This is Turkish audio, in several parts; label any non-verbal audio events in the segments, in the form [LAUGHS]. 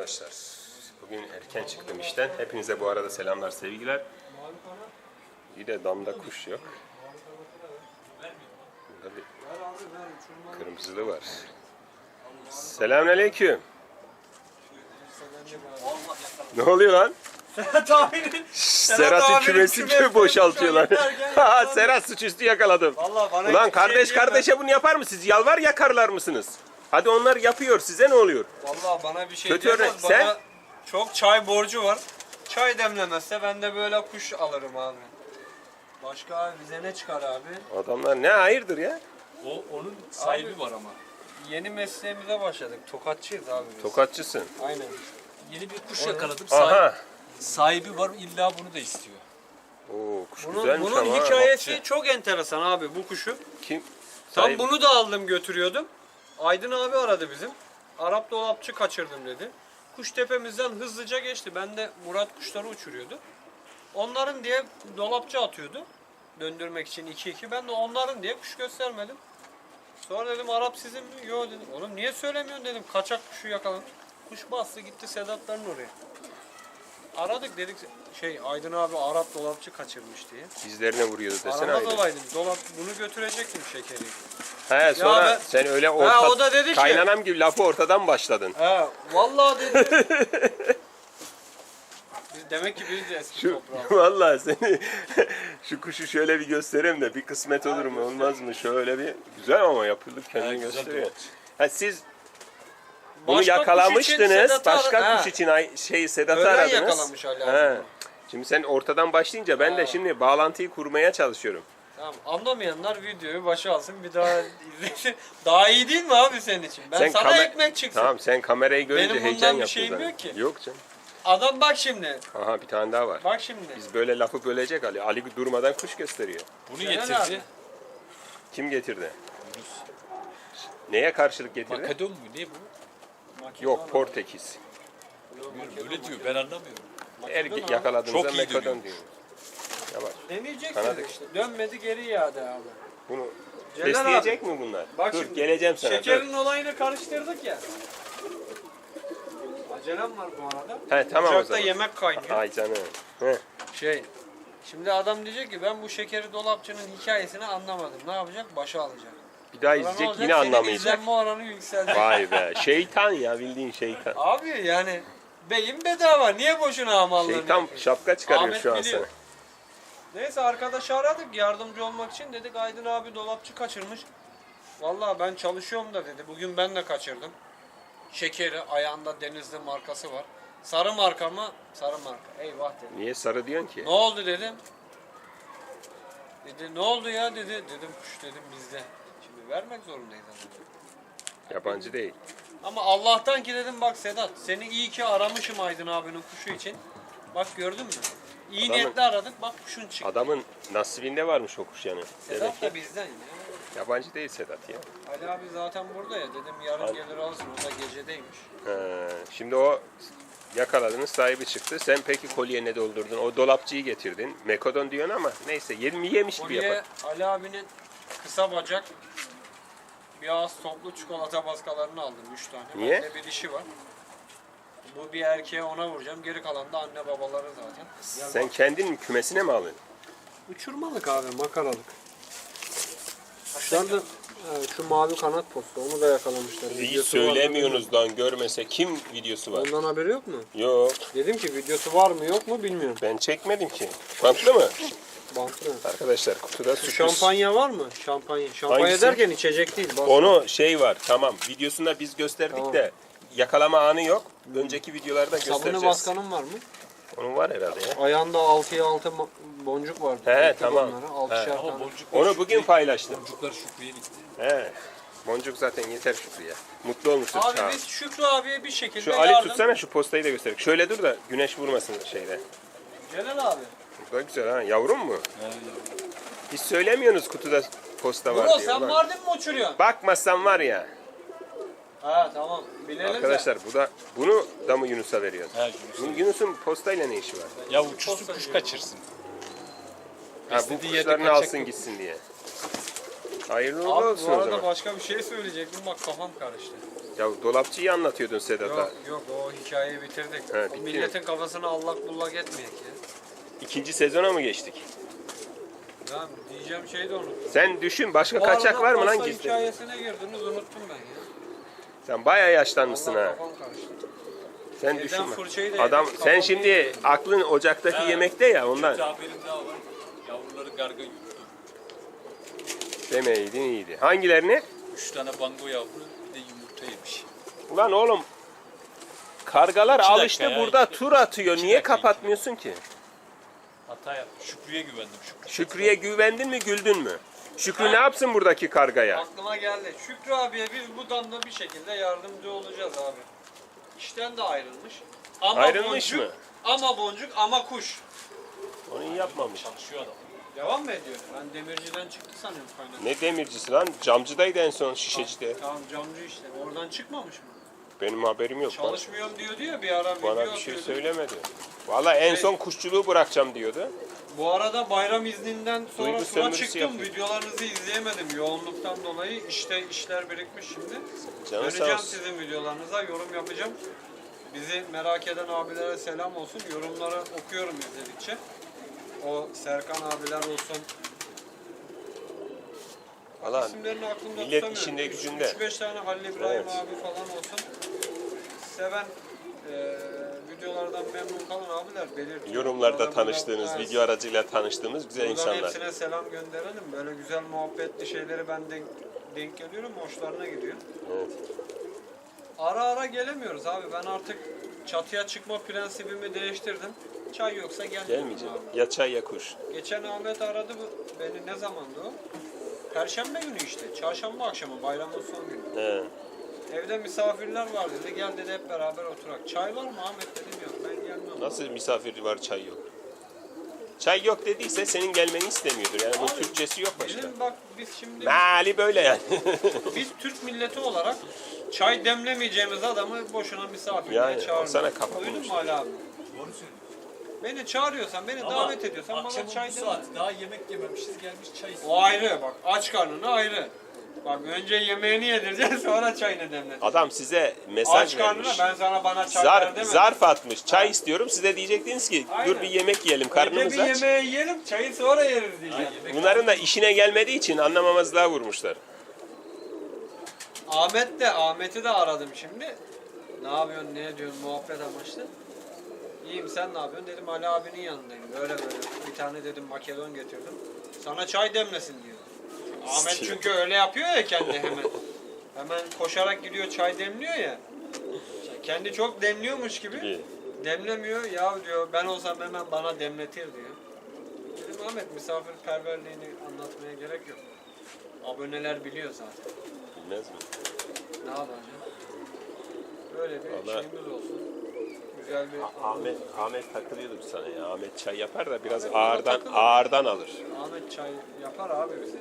Arkadaşlar bugün erken çıktım işten. Hepinize bu arada selamlar sevgiler. Bir de damda kuş yok. Burada bir kırmızılı var. Selamünaleyküm. Ne oluyor lan? Serhat abinin Serhat'ın abinin kümesini kümesini boşaltıyorlar. Ha. [LAUGHS] Serhat suçüstü yakaladım. Vallahi bana Ulan hiçbir kardeş şey diyemez. kardeşe bunu yapar mı? Siz yalvar yakarlar mısınız? Hadi onlar yapıyor. Size ne oluyor? Vallahi bana bir şey Kötü diyemez. Bana Sen- çok çay borcu var. Çay demlemezse ben de böyle kuş alırım abi. Başka abi bize ne çıkar abi? Adamlar ne hayırdır ya? O onun sahibi var ama. Yeni mesleğimize başladık. Tokatçıyız abi biz. Tokatçısın. Aynen. Yeni bir kuş yakaladım. Sahibi, Aha. sahibi var illa bunu da istiyor. Oo, kuş Bunun, güzelmiş bunun ama. ha. hikayesi çok enteresan abi bu kuşu. Kim? Tam Sahibi- bunu da aldım götürüyordum. Aydın abi aradı bizim. Arap dolapçı kaçırdım dedi. Kuş tepemizden hızlıca geçti. Ben de Murat kuşları uçuruyordu. Onların diye dolapçı atıyordu. Döndürmek için 2-2. Ben de onların diye kuş göstermedim. Sonra dedim Arap sizin mi? Yok dedim. Oğlum niye söylemiyorsun dedim. Kaçak kuşu yakaladım. Kuş bastı gitti Sedatların oraya. Aradık dedik şey Aydın abi Arap dolapçı kaçırmış diye. Dizlerine vuruyordu desene Aramaz Aydın. olaydım. Dolap bunu götürecektim şekeri. He sonra ben- sen öyle orta... o da dedi ki- Kaynanam gibi lafı ortadan başladın. He, vallahi dedi. Biz- [LAUGHS] Demek ki biz de eski Şu toprağız. [LAUGHS] vallahi seni [LAUGHS] şu kuşu şöyle bir göstereyim de bir kısmet olur mu olmaz mı şöyle bir güzel ama yapılır kendini Ha, güzel gösteriyor. Ha siz bunu Başka kuş için yakalamıştınız. Sedat'ı Başka ara- kuş için ay, şey Sedat'ı Öğlen aradınız. yakalamış Ali abi. He. Şimdi sen ortadan başlayınca ben de şimdi bağlantıyı kurmaya çalışıyorum. Tamam, anlamayanlar videoyu başa alsın bir daha izlesin. [LAUGHS] Daha iyi değil mi abi senin için? Ben Sen sana kamer- ekmek çıksın. Tamam sen kamerayı görünce Benim heyecan bundan bir yaptın şeyim zaten. yok ki. Yok canım. Adam bak şimdi. Aha bir tane daha var. Bak şimdi. Biz böyle lafı bölecek Ali. Ali durmadan kuş gösteriyor. Bunu Celal getirdi. Kim getirdi? Neye karşılık getirdi? Makadon mu ne bu? Yok Portekiz. Öyle diyor ben anlamıyorum. Her abi. yakaladığımızda Çok iyi mekadon dönüyor. diyor. Yavaş. Deneyeceksiniz Kanadı. işte. Dönmedi geri iade abi. Bunu Celal besleyecek mi bunlar? Bak dur şimdi, geleceğim sana. Şekerin olayını karıştırdık ya. Acelem var bu arada. Dur. He tamam o Ocakta zaman. yemek kaynıyor. Ay canım. He. Şey, şimdi adam diyecek ki ben bu şekeri dolapçının hikayesini anlamadım. Ne yapacak? Başa alacak. Bir daha izleyecek yine anlamayacak. izlenme oranı yükselecek. Vay be. Şeytan ya bildiğin şeytan. Abi yani beyin bedava. Niye boşuna amallığını Şeytan şapka çıkarıyor Ahmet şu an biliyor. sana. Neyse arkadaşı aradık yardımcı olmak için. Dedik Aydın abi dolapçı kaçırmış. Vallahi ben çalışıyorum da dedi. Bugün ben de kaçırdım. Şekeri ayağında Denizli markası var. Sarı marka mı? Sarı marka. Eyvah dedim. Niye sarı diyorsun ki? Ne oldu dedim. Dedi ne oldu ya dedi. Dedim kuş dedim bizde. Vermek zorundayız adamı. Yabancı değil. Ama Allah'tan ki dedim bak Sedat seni iyi ki aramışım Aydın abinin kuşu için. Bak gördün mü? İyi Adamın- niyetli aradık bak kuşun çıktı. Adamın nasibinde varmış o kuş yani. Demek Sedat ki da bizden ya. yabancı değil Sedat ya. Ali abi zaten burada ya dedim yarın Abi. gelir alırsın o da gecedeymiş. He, şimdi o yakaladığınız sahibi çıktı. Sen peki kolye ne doldurdun? O dolapçıyı getirdin. Mekodon diyorsun ama neyse yemi yemiş gibi yapar. Ali abinin kısa bacak ağız toplu çikolata baskalarını aldım 3 tane. Niye? Bende bir dişi var. Bu bir erkeğe ona vuracağım. Geri kalan da anne babaları zaten. Sen kendin kümesine mi alıyorsun? Uçurmalık abi makaralık. Kuşlar da evet, şu mavi kanat postu onu da yakalamışlar. İyi Videosu var mı söylemiyorsunuz lan görmese kim videosu var? Ondan haberi yok mu? Yok Dedim ki videosu var mı yok mu bilmiyorum. ben çekmedim ki. Bantlı mı? Bantlı. Arkadaşlar kutuda sürpriz. Şampanya var mı? Şampanya. Şampanya Hangisi? derken içecek değil. Bas. Onu şey var tamam videosunda biz gösterdik Tamam. de yakalama anı yok. Önceki videolarda Sabunu göstereceğiz. baskanın var mı? Onun var herhalde ya. Ayağında 6'ya 6 boncuk vardı. He, Ekledik tamam. onları, He. altışar Ama tane. boncuklar Onu Şükrü'ye- bugün paylaştım. Boncuklar Şükrü'ye gitti. He. Boncuk zaten yeter Şükrü'ye. Mutlu olmuştur Abi Çağ. biz Şükrü abiye bir şekilde Şu Ali yardım... tutsana şu postayı da göster. Şöyle dur da güneş vurmasın şeyde. Celal abi. Bu da güzel ha. Yavrum mu? Yani Hiç söylemiyorsunuz kutuda posta var Bro diye. sen. Mardin mi uçuruyorsun? Bakmazsan var ya. Ha tamam. Bilelim Arkadaşlar bu da bunu da mı Yunus'a veriyorsun? He Yunus. Bunun Yunus'un postayla ne işi var? Ya uçursun kuş kaçırsın. Ha, bu İstediği yerde kuşlarını alsın mı? gitsin diye. Hayırlı uğurlu Abi olsun bu o arada zaman. başka bir şey söyleyecektim bak kafam karıştı. Ya dolapçıyı anlatıyordun Sedat'a. Yok yok o hikayeyi bitirdik. O bitti mi? milletin kafasını allak bullak etmeyek ya. İkinci sezona mı geçtik? Ya diyeceğim şeyi de unuttum. Sen düşün başka Bu kaçak arada var mı lan pasta gizli? hikayesine girdiniz unuttum ben ya. Sen bayağı yaşlanmışsın Allah ha. kafam karıştı. Sen Evden düşün. fırçayı da Adam yedik, sen kafam şimdi aklın ocaktaki Ha. yemekte ya ondan. Bir haberim daha var. Yavruları garga yuttu. Demeydin iyiydi. Hangilerini? Üç tane bango yavru bir de yumurta yemiş. Ulan oğlum kargalar İki dakika alıştı ya, burada iki- tur atıyor. iki Niye dakika, kapatmıyorsun ki? Hata yaptım. Şükrü'ye güvendim. Şükrü. Şükrü'ye güvendin mi güldün mü? Şükrü ne yapsın buradaki kargaya? Aklıma geldi. Şükrü abiye biz bu damda bir şekilde yardımcı olacağız abi. İşten de ayrılmış. Ama Ayrılmış boncuk, mı? Ama boncuk ama kuş. Onu iyi yapmamış. Çalışıyor adam. Devam mı ediyor? Ben demirciden çıktı sanıyorum kaynak. Ne demircisi lan? Camcıdaydı en son şişecide. Tamam camcı işte. Oradan çıkmamış mı? Benim haberim yok. Çalışmıyorum diyordu ya bir ara video bana bir şey atıyordu. söylemedi. Valla en Şey- son kuşçuluğu bırakacağım diyordu. Bu arada bayram izninden sonra Duygu sömürüsü çıktım. yapıyor. Videolarınızı izleyemedim yoğunluktan dolayı. İşte işler birikmiş şimdi. Canı sağ Döneceğim olsun. sizin videolarınıza, yorum yapacağım. Bizi merak eden abilere selam olsun. Yorumları okuyorum izledikçe. O Serkan abiler olsun. Valla İsimlerini aklımda millet tutamıyorum. işinde Üç- gücünde. üç beş tane Halil İbrahim Evet. abi falan olsun. Seven eee videolardan memnun kalan abiler belirtiyor. yorumlarda Buradan tanıştığınız, buradan- video aracıyla tanıştığımız güzel Buradan insanlar. hepsine selam gönderelim. Böyle güzel muhabbetli şeyleri ben denk, denk geliyorum. Hoşlarına gidiyor. Evet. Ara ara gelemiyoruz abi. Ben artık çatıya çıkma prensibimi değiştirdim. Çay yoksa gelmiyorum Gelmeyeceğim. abi. Ya çay ya kuş. Geçen Ahmet aradı bu- beni ne zamandı o? Perşembe günü işte. Çarşamba akşamı bayramın son günü. He. Evde misafirler var dedi. Gel dedi hep beraber oturak. Çay var mı Ahmet dedim yok. Ben gelmiyorum. Nasıl misafir var çay yok? Çay yok dediyse senin gelmeni istemiyordur. Yani bunun Abi, Türkçesi yok başka. Bizim bak biz şimdi Meali böyle yani. [LAUGHS] biz Türk milleti olarak çay demlemeyeceğimiz adamı boşuna misafirliğe Yani, çağırmıyoruz. sana kafa Duydun bulmuş. mu Ali abi? Doğru söylüyor. Beni çağırıyorsan, beni davet ediyorsan bana akşamın çay bu deme. saat daha yemek yememişiz gelmiş çay istiyor. O ayrı bak aç karnına ayrı. Bak önce yemeğini yedireceksin [LAUGHS] sonra çayını demle. Adam size mesaj Aç karnına vermiş. ben sana bana çay ver demedim. zarf atmış. Çay istiyorum. Size diyecektiniz ki dur Aynen. bir yemek yiyelim. Önce Karnımız bir aç. yemeği yiyelim çayı sonra yeriz diyeceğim. Bunların da işine gelmediği için anlamamazlığa vurmuşlar. Ahmet de Ahmet'i de aradım şimdi. Ne yapıyorsun ne ediyorsun muhabbet amaçlı. İyiyim sen ne yapıyorsun dedim Ali abinin yanındayım. Böyle böyle bir tane dedim Makedon getirdim. Sana çay demlesin diyor. Ahmet çünkü öyle yapıyor ya kendi hemen. Hemen koşarak gidiyor çay demliyor ya. Kendi çok demliyormuş gibi. Demlemiyor ya diyor ben olsam hemen bana demletir diyor. Dedim Ahmet misafirperverliğini anlatmaya gerek yok. Aboneler biliyor zaten. Bilmez mi? Ne yapacağım? Böyle bir Vallahi- şeyimiz olsun. Güzel bir Ahmet Ahmet takılıyordu sana ya. Ahmet çay yapar da biraz Ahmet bana ağırdan takılır. ağırdan alır. Ahmet çay yapar abi bize.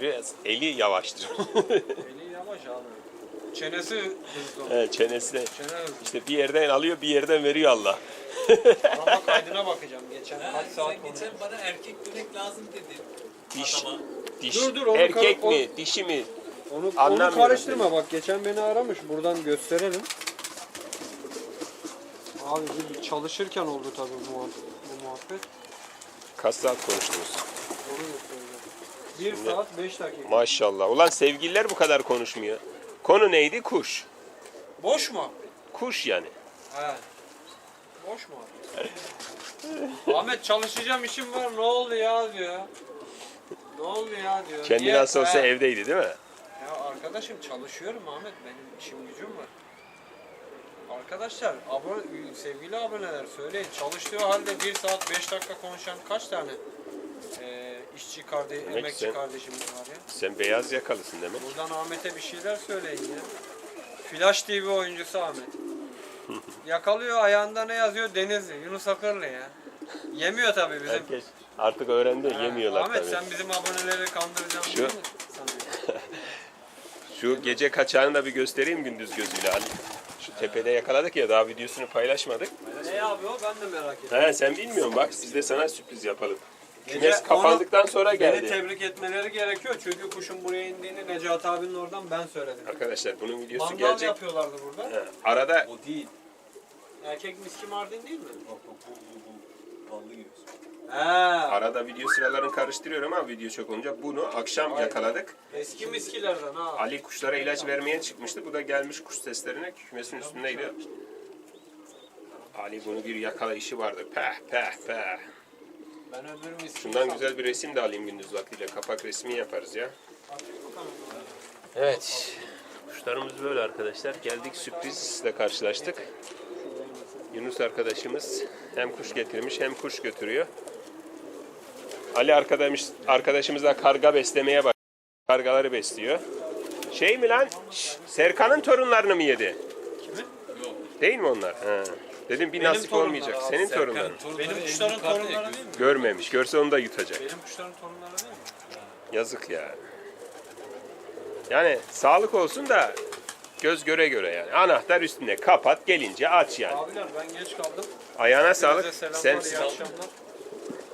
Biraz eli yavaştır. [LAUGHS] Eli yavaş abi. Çenesi hızlı. evet, çenesi de Çene hızlı. işte bir yerden alıyor bir yerden veriyor Allah. Araba kaydına bakacağım. Geçen Ha, kaç saat sen geçen bana erkek dönek lazım dedin. Diş, Adama. diş Dur, dur, onu erkek kar- mi dişi mi? Onu, onu Anlamıyorum karıştırma bak geçen beni aramış buradan gösterelim. Abi biz çalışırken oldu tabii bu, bu muhabbet. Kaç saat konuştunuz? Onu göstereceğim. 1 saat 5 dakika. Maşallah. Ulan sevgililer bu kadar konuşmuyor. Konu neydi? Kuş. Boş mu? Kuş yani. He. Boş mu? Ahmet çalışacağım işim var ne oldu ya diyor. Ne oldu ya diyor. Kendi Niye? nasıl olsa He. evdeydi değil mi? Ya arkadaşım çalışıyorum Ahmet benim işim gücüm var. Arkadaşlar abone, sevgili aboneler söyleyin çalıştığı halde 1 saat 5 dakika konuşan kaç tane eee işçi kardeş, Demek emekçi sen- kardeşimiz var ya. Sen beyaz yakalısın demek. Buradan Ahmet'e bir şeyler söyleyin ya. Flash TV oyuncusu Ahmet. [LAUGHS] Yakalıyor ayağında ne yazıyor? Denizli, Yunus Akırlı ya. Yemiyor tabii bizim. Herkes artık öğrendi Ha, yemiyorlar Ahmet tabii. sen bizim aboneleri kandıracaksın Şu- değil mi? [LAUGHS] Şu gece kaçağını da bir göstereyim gündüz gözüyle. Hani şu tepede yakaladık ya daha videosunu paylaşmadık. Ne yapıyor ben de merak ediyorum. He sen bilmiyorsun bak biz de sana sürpriz yapalım. Gece Kümes kapandıktan sonra Beni geldi. tebrik etmeleri gerekiyor çünkü kuşun buraya indiğini Necati abinin oradan ben söyledim. Arkadaşlar bunun videosu Mangal gelecek. yapıyorlardı burada. He, Arada O değil. Erkek miski mardin değil mi? Bak bak bu bu bu. Ballı gibi. He. arada video sıralarını karıştırıyorum ama video çok olunca bunu akşam yakaladık. Eski miskilerden ha. Ali kuşlara ilaç vermeye çıkmıştı. Bu da gelmiş kuş seslerine kümesin üstündeydi. Ali bunu bir yakalayışı vardı. Peh peh peh. Ben öbür. Şundan güzel bir resim de alayım gündüz vaktiyle. Kapak resmi yaparız ya. Evet. Kuşlarımız böyle arkadaşlar. Geldik sürprizle karşılaştık. Yunus arkadaşımız hem kuş getirmiş hem kuş götürüyor. Ali arkadaş, arkadaşımız da karga beslemeye bak. Kargaları besliyor. Şey mi lan? Şş, Serkan'ın torunlarını mı yedi? Kimi? Değil mi onlar? Ha. Dedim bir Benim nasip olmayacak. abi, Senin torunların. torunları Benim en kuşların torunları değil mi? Görmemiş. Görse onu da yutacak. Benim kuşların torunları değil mi? Yazık ya. Yani sağlık olsun da göz göre göre yani. Anahtar üstünde kapat gelince aç yani. Abiler ben geç kaldım. Ayağına sağlık. Size selamlar, Sen iyi akşamlar.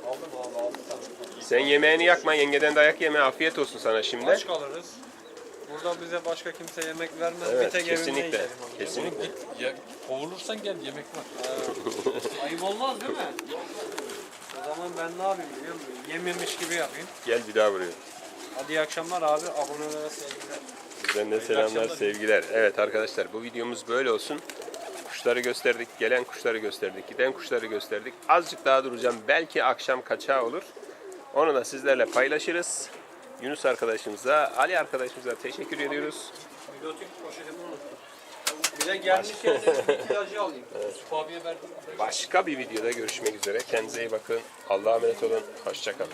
Aldım abi aldım sen yemeğini yakma. Yengeden dayak yeme. Afiyet olsun sana şimdi. Aç kalırız. Burada bize başka kimse yemek vermez. Evet, bir tek evimde kesinlikle. yiyelim abi. Kesinlikle. Git ya kovulursan gel yemek var. [LAUGHS] Ayıp olmaz değil mi? O zaman ben ne yapayım biliyor musun? Yememiş gibi yapayım. Gel bir daha buraya. Hadi iyi akşamlar abi. Abonelere sevgiler. Bizden de selamlar, akşamlar. sevgiler. Evet arkadaşlar bu videomuz böyle olsun. Kuşları gösterdik, gelen kuşları gösterdik, giden kuşları gösterdik. Azıcık daha duracağım. Belki akşam kaçağı olur. Onu da sizlerle paylaşırız. Yunus arkadaşımıza, Ali arkadaşımıza teşekkür ediyoruz. Biyotik poşetimi unuttum. Bir de gelmişken de ilacı alayım. Yusuf abiye verdim. Başka bir videoda görüşmek üzere. Kendinize iyi bakın. Allah'a emanet olun. Hoşçakalın.